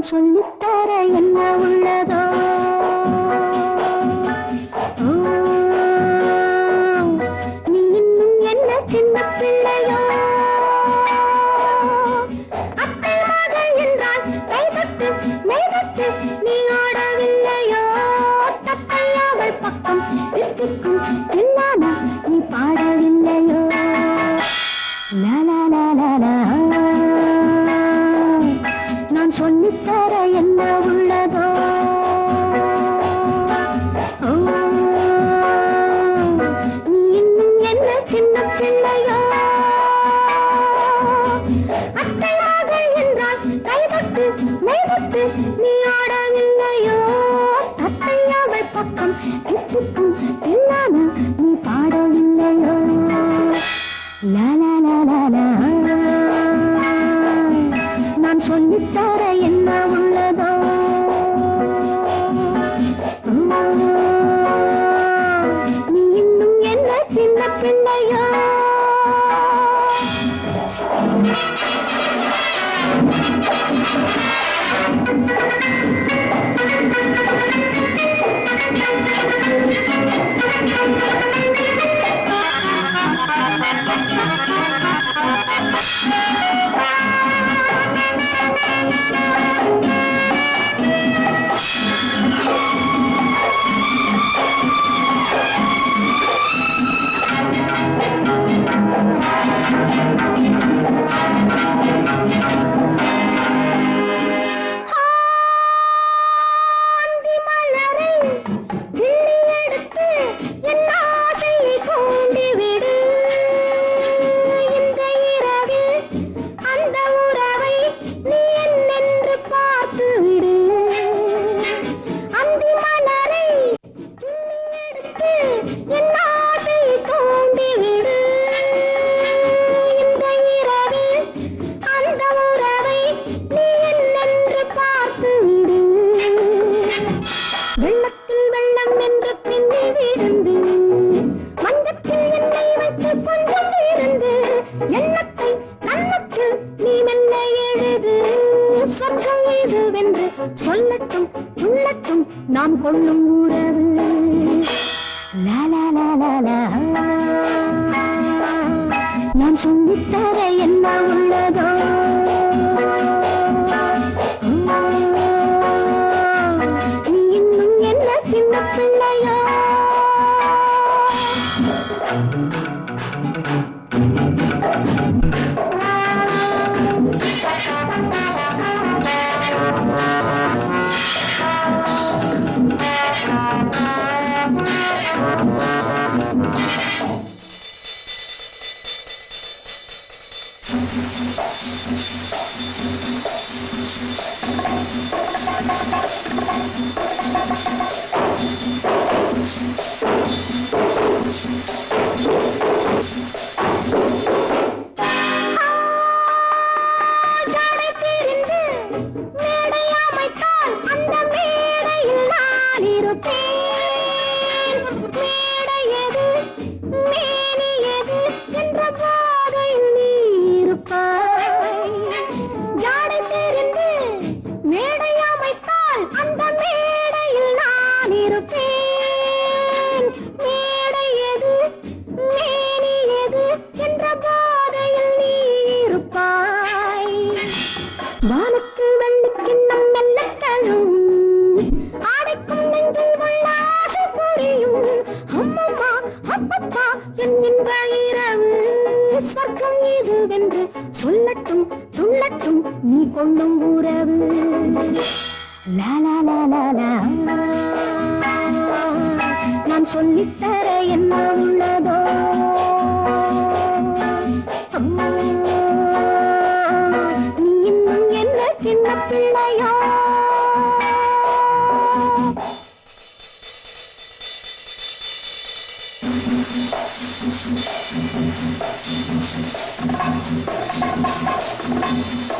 நான் சொல்லித்தர என்ன உள்ளதோ நீ ஆடவில்லையோ தத்தையாவை பக்கம் உள்ளத்தும் நாம் கொள்ளும் உறவு. நான் சொல்லித்தர என்ன உள்ளதோ. நீ இன்னும் என்ன Thank you. Thank you. வென்று சொல்லட்டும் சொல்லட்டும் நீ கொள்ளும் உறவு. நான் சொல்லித்தர என்ன உள்ளதோ நீ இன்னும் என்ன சின்ன பிள்ளையோ? Thank you. Música